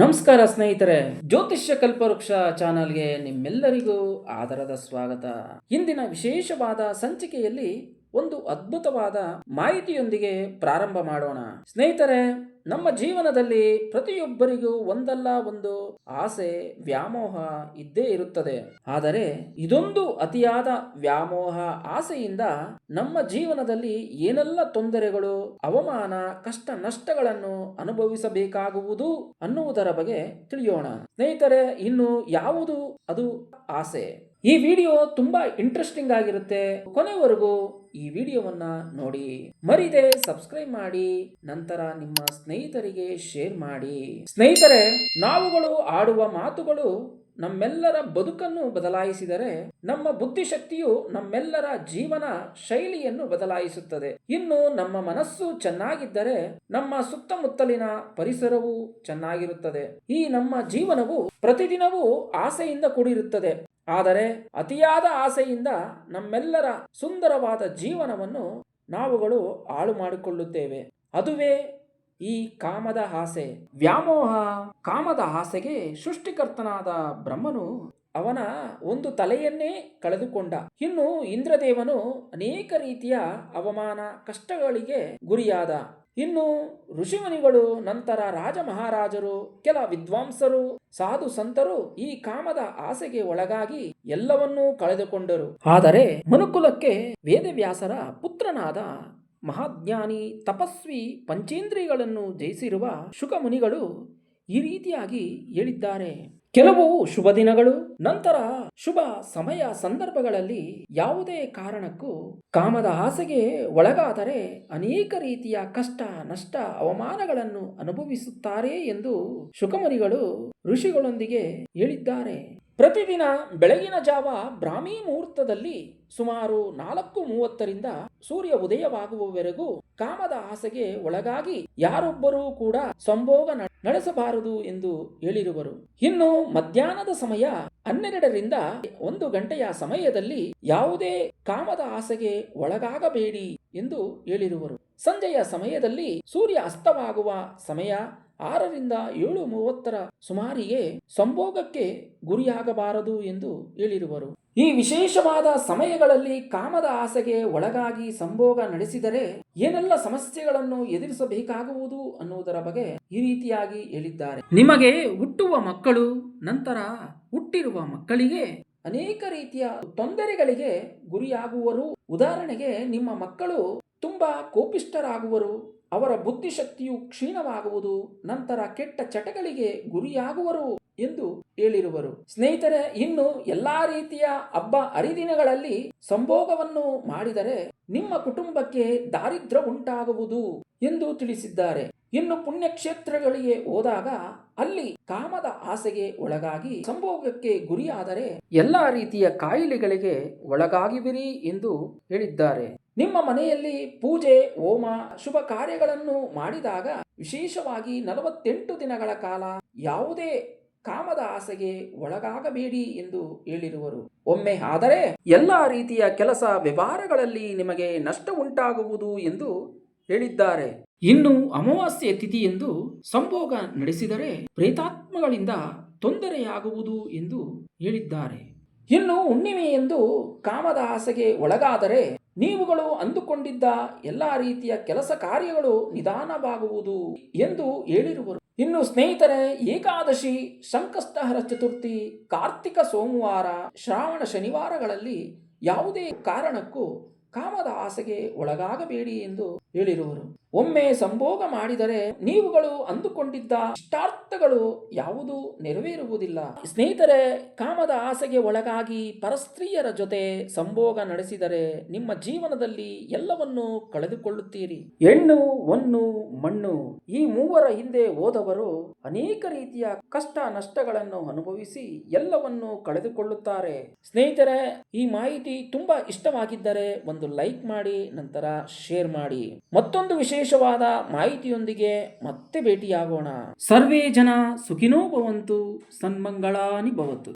ನಮಸ್ಕಾರ ಸ್ನೇಹಿತರೆ ಜ್ಯೋತಿಷ್ಯ ಕಲ್ಪವೃಕ್ಷ ಚಾನಲ್ಗೆ ನಿಮ್ಮೆಲ್ಲರಿಗೂ ಆದರದ ಸ್ವಾಗತ. ಇಂದಿನ ವಿಶೇಷವಾದ ಸಂಚಿಕೆಯಲ್ಲಿ ಒಂದು ಅದ್ಭುತವಾದ ಮಾಹಿತಿಯೊಂದಿಗೆ ಪ್ರಾರಂಭ ಮಾಡೋಣ. ಸ್ನೇಹಿತರೆ, ನಮ್ಮ ಜೀವನದಲ್ಲಿ ಪ್ರತಿಯೊಬ್ಬರಿಗೂ ಒಂದಲ್ಲ ಒಂದು ಆಸೆ, ವ್ಯಾಮೋಹ ಇದ್ದೇ ಇರುತ್ತದೆ. ಆದರೆ ಇದೊಂದು ಅತಿಯಾದ ವ್ಯಾಮೋಹ ಆಸೆಯಿಂದ ನಮ್ಮ ಜೀವನದಲ್ಲಿ ಏನೆಲ್ಲ ತೊಂದರೆಗಳು, ಅವಮಾನ, ಕಷ್ಟ ನಷ್ಟಗಳನ್ನು ಅನುಭವಿಸಬೇಕಾಗುವುದು ಅನ್ನುವುದರ ಬಗ್ಗೆ ತಿಳಿಯೋಣ. ಸ್ನೇಹಿತರೆ, ಇನ್ನು ಯಾವುದು ಅದು ಆಸೆ? ಈ ವಿಡಿಯೋ ತುಂಬಾ ಇಂಟ್ರೆಸ್ಟಿಂಗ್ ಆಗಿರುತ್ತೆ. ಕೊನೆವರೆಗೂ ಈ ವಿಡಿಯೋವನ್ನ ನೋಡಿ. ಮರಿದೆ ಸಬ್ಸ್ಕ್ರೈಬ್ ಮಾಡಿ, ನಂತರ ನಿಮ್ಮ ಸ್ನೇಹಿತರಿಗೆ ಶೇರ್ ಮಾಡಿ. ಸ್ನೇಹಿತರೆ, ನಾವುಗಳು ಆಡುವ ಮಾತುಗಳು ನಮ್ಮೆಲ್ಲರ ಬದುಕನ್ನು ಬದಲಾಯಿಸಿದರೆ, ನಮ್ಮ ಬುದ್ಧಿಶಕ್ತಿಯು ನಮ್ಮೆಲ್ಲರ ಜೀವನ ಶೈಲಿಯನ್ನು ಬದಲಾಯಿಸುತ್ತದೆ. ಇನ್ನು ನಮ್ಮ ಮನಸ್ಸು ಚೆನ್ನಾಗಿದ್ದರೆ, ನಮ್ಮ ಸುತ್ತಮುತ್ತಲಿನ ಪರಿಸರವು ಚೆನ್ನಾಗಿರುತ್ತದೆ. ಈ ನಮ್ಮ ಜೀವನವು ಪ್ರತಿದಿನವೂ ಆಸೆಯಿಂದ ಕೂಡಿರುತ್ತದೆ. ಆದರೆ ಅತಿಯಾದ ಆಸೆಯಿಂದ ನಮ್ಮೆಲ್ಲರ ಸುಂದರವಾದ ಜೀವನವನ್ನು ನಾವುಗಳು ಹಾಳು ಮಾಡಿಕೊಳ್ಳುತ್ತೇವೆ. ಅದುವೇ ಈ ಕಾಮದ ಆಸೆ. ವ್ಯಾಮೋಹ ಕಾಮದ ಆಸೆಗೆ ಸೃಷ್ಟಿಕರ್ತನಾದ ಬ್ರಹ್ಮನು ಅವನ ಒಂದು ತಲೆಯನ್ನೇ ಕಳೆದುಕೊಂಡ. ಇನ್ನು ಇಂದ್ರದೇವನು ಅನೇಕ ರೀತಿಯ ಅವಮಾನ ಕಷ್ಟಗಳಿಗೆ ಗುರಿಯಾದ. ಇನ್ನು ಋಷಿಮುನಿಗಳು, ನಂತರ ರಾಜ ಮಹಾರಾಜರು ಕೆಲ ವಿದ್ವಾಂಸರು, ಸಾಧು ಸಂತರು ಈ ಕಾಮದ ಆಸೆಗೆ ಒಳಗಾಗಿ ಎಲ್ಲವನ್ನೂ ಕಳೆದುಕೊಂಡರು. ಆದರೆ ಮನುಕುಲಕ್ಕೆ ವೇದವ್ಯಾಸರ ಪುತ್ರನಾದ ಮಹಾಜ್ಞಾನಿ ತಪಸ್ವಿ ಪಂಚೇಂದ್ರಿಗಳನ್ನು ಜಯಿಸಿರುವ ಶುಕಮುನಿಗಳು ಈ ರೀತಿಯಾಗಿ ಹೇಳಿದ್ದಾರೆ. ಕೆಲವು ಶುಭ ದಿನಗಳು, ನಂತರ ಶುಭ ಸಮಯ ಸಂದರ್ಭಗಳಲ್ಲಿ ಯಾವುದೇ ಕಾರಣಕ್ಕೂ ಕಾಮದ ಆಸೆಗೆ ಒಳಗಾದರೆ ಅನೇಕ ರೀತಿಯ ಕಷ್ಟ, ನಷ್ಟ, ಅವಮಾನಗಳನ್ನು ಅನುಭವಿಸುತ್ತಾರೆ ಎಂದು ಶುಕಮುನಿಗಳು ಋಷಿಗಳೊಂದಿಗೆ ಹೇಳಿದ್ದಾರೆ. ಪ್ರತಿದಿನ ಬೆಳಗಿನ ಜಾವ ಬ್ರಾಹ್ಮಿ ಮುಹೂರ್ತದಲ್ಲಿ ಸುಮಾರು ನಾಲ್ಕು ಮೂವತ್ತರಿಂದ ಸೂರ್ಯ ಉದಯವಾಗುವವರೆಗೂ ಕಾಮದ ಆಸೆಗೆ ಒಳಗಾಗಿ ಯಾರೊಬ್ಬರೂ ಕೂಡ ಸಂಭೋಗ ನಡೆಸಬಾರದು ಎಂದು ಹೇಳಿರುವರು. ಇನ್ನು ಮಧ್ಯಾಹ್ನದ ಸಮಯ ಹನ್ನೆರಡರಿಂದ ಒಂದು ಗಂಟೆಯ ಸಮಯದಲ್ಲಿ ಯಾವುದೇ ಕಾಮದ ಆಸೆಗೆ ಒಳಗಾಗಬೇಡಿ ಎಂದು ಹೇಳಿರುವರು. ಸಂಜೆಯ ಸಮಯದಲ್ಲಿ ಸೂರ್ಯ ಅಸ್ತವಾಗುವ ಸಮಯ ಆರರಿಂದ ಏಳು ಮೂವತ್ತರ ಸುಮಾರಿಗೆ ಸಂಭೋಗಕ್ಕೆ ಗುರಿಯಾಗಬಾರದು ಎಂದು ಹೇಳಿರುವರು. ಈ ವಿಶೇಷವಾದ ಸಮಯಗಳಲ್ಲಿ ಕಾಮದ ಆಸೆಗೆ ಒಳಗಾಗಿ ಸಂಭೋಗ ನಡೆಸಿದರೆ ಏನೆಲ್ಲ ಸಮಸ್ಯೆಗಳನ್ನು ಎದುರಿಸಬೇಕಾಗುವುದು ಅನ್ನುವುದರ ಬಗ್ಗೆ ಈ ರೀತಿಯಾಗಿ ಹೇಳಿದ್ದಾರೆ. ನಿಮಗೆ ಹುಟ್ಟುವ ಮಕ್ಕಳು, ನಂತರ ಹುಟ್ಟಿರುವ ಮಕ್ಕಳಿಗೆ ಅನೇಕ ರೀತಿಯ ತೊಂದರೆಗಳಿಗೆ ಗುರಿಯಾಗುವರು. ಉದಾಹರಣೆಗೆ, ನಿಮ್ಮ ಮಕ್ಕಳು ತುಂಬಾ ಕೋಪಿಷ್ಟರಾಗುವರು ಅವರ ಬುದ್ಧಿಶಕ್ತಿಯು ಕ್ಷೀಣವಾಗುವುದು. ನಂತರ ಕೆಟ್ಟ ಚಟಗಳಿಗೆ ಗುರಿಯಾಗುವರು. ಎಂದು ಹೇಳಿರುವರು. ಸ್ನೇಹಿತರೆ, ಇನ್ನು ಎಲ್ಲಾ ರೀತಿಯ ಹಬ್ಬ ಹರಿದಿನಗಳಲ್ಲಿ ಸಂಭೋಗವನ್ನು ಮಾಡಿದರೆ ನಿಮ್ಮ ಕುಟುಂಬಕ್ಕೆ ದಾರಿದ್ರ್ಯ ಉಂಟಾಗುವುದು ಎಂದು ತಿಳಿಸಿದ್ದಾರೆ. ಇನ್ನು ಪುಣ್ಯಕ್ಷೇತ್ರಗಳಿಗೆ ಹೋದಾಗ ಅಲ್ಲಿ ಕಾಮದ ಆಸೆಗೆ ಒಳಗಾಗಿ ಸಂಭೋಗಕ್ಕೆ ಗುರಿಯಾದರೆ ಎಲ್ಲಾ ರೀತಿಯ ಕಾಯಿಲೆಗಳಿಗೆ ಒಳಗಾಗಿವಿರಿ ಎಂದು ಹೇಳಿದ್ದಾರೆ. ನಿಮ್ಮ ಮನೆಯಲ್ಲಿ ಪೂಜೆ, ಹೋಮ, ಶುಭ ಕಾರ್ಯಗಳನ್ನು ಮಾಡಿದಾಗ ವಿಶೇಷವಾಗಿ ನಲವತ್ತೆಂಟು ದಿನಗಳ ಕಾಲ ಯಾವುದೇ ಕಾಮದ ಆಸೆಗೆ ಒಳಗಾಗಬೇಡಿ ಎಂದು ಹೇಳಿರುವರು. ಒಮ್ಮೆ ಆದರೆ ಎಲ್ಲ ರೀತಿಯ ಕೆಲಸ ವ್ಯವಹಾರಗಳಲ್ಲಿ ನಿಮಗೆ ನಷ್ಟ ಉಂಟಾಗುವುದು ಎಂದು ಹೇಳಿದ್ದಾರೆ. ಇನ್ನು ಅಮಾವಾಸ್ಯೆ ತಿಥಿ ಎಂದು ಸಂಭೋಗ ನಡೆಸಿದರೆ ಪ್ರೇತಾತ್ಮಗಳಿಂದ ತೊಂದರೆಯಾಗುವುದು ಎಂದು ಹೇಳಿದ್ದಾರೆ. ಇನ್ನು ಹುಣ್ಣಿಮೆ ಎಂದು ಕಾಮದ ಆಸೆಗೆ ಒಳಗಾದರೆ ನೀವುಗಳು ಅಂದುಕೊಂಡಿದ್ದ ಎಲ್ಲಾ ರೀತಿಯ ಕೆಲಸ ಕಾರ್ಯಗಳು ನಿಧಾನವಾಗುವುದು ಎಂದು ಹೇಳಿರುವರು. ಇನ್ನು ಸ್ನೇಹಿತರೆ, ಏಕಾದಶಿ, ಸಂಕಷ್ಟಹರ ಚತುರ್ಥಿ, ಕಾರ್ತಿಕ ಸೋಮವಾರ, ಶ್ರಾವಣ ಶನಿವಾರಗಳಲ್ಲಿ ಯಾವುದೇ ಕಾರಣಕ್ಕೂ ಕಾಮದ ಆಸೆಗೆ ಒಳಗಾಗಬೇಡಿ ಎಂದು ಹೇಳಿರುವರು. ಒಮ್ಮೆ ಸಂಭೋಗ ಮಾಡಿದರೆ ನೀವುಗಳು ಅಂದುಕೊಂಡಿದ್ದ ಇಷ್ಟಾರ್ಥಗಳು ಯಾವುದು ನೆರವೇರುವುದಿಲ್ಲ. ಸ್ನೇಹಿತರೆ, ಕಾಮದ ಆಸೆಗೆ ಒಳಗಾಗಿ ಪರಸ್ತ್ರೀಯರ ಜೊತೆ ಸಂಭೋಗ ನಡೆಸಿದರೆ ನಿಮ್ಮ ಜೀವನದಲ್ಲಿ ಎಲ್ಲವನ್ನೂ ಕಳೆದುಕೊಳ್ಳುತ್ತೀರಿ. ಹೆಣ್ಣು ಒನ್ನು ಮಣ್ಣು ಈ ಮೂವರ ಹಿಂದೆ ಹೋದವರು ಅನೇಕ ರೀತಿಯ ಕಷ್ಟ ನಷ್ಟಗಳನ್ನು ಅನುಭವಿಸಿ ಎಲ್ಲವನ್ನು ಕಳೆದುಕೊಳ್ಳುತ್ತಾರೆ. ಸ್ನೇಹಿತರೆ, ಈ ಮಾಹಿತಿ ತುಂಬಾ ಇಷ್ಟವಾಗಿದ್ದರೆ ಒಂದು ಲೈಕ್ ಮಾಡಿ, ನಂತರ ಶೇರ್ ಮಾಡಿ. ಮತ್ತೊಂದು ವಿಶೇಷವಾದ ಮಾಹಿತಿಯೊಂದಿಗೆ ಮತ್ತೆ ಭೇಟಿಯಾಗೋಣ. ಸರ್ವೇ ಜನ ಸುಖಿನೋ ಭವಂತು ಸನ್ಮಂಗಳಾನಿ ಭವತು.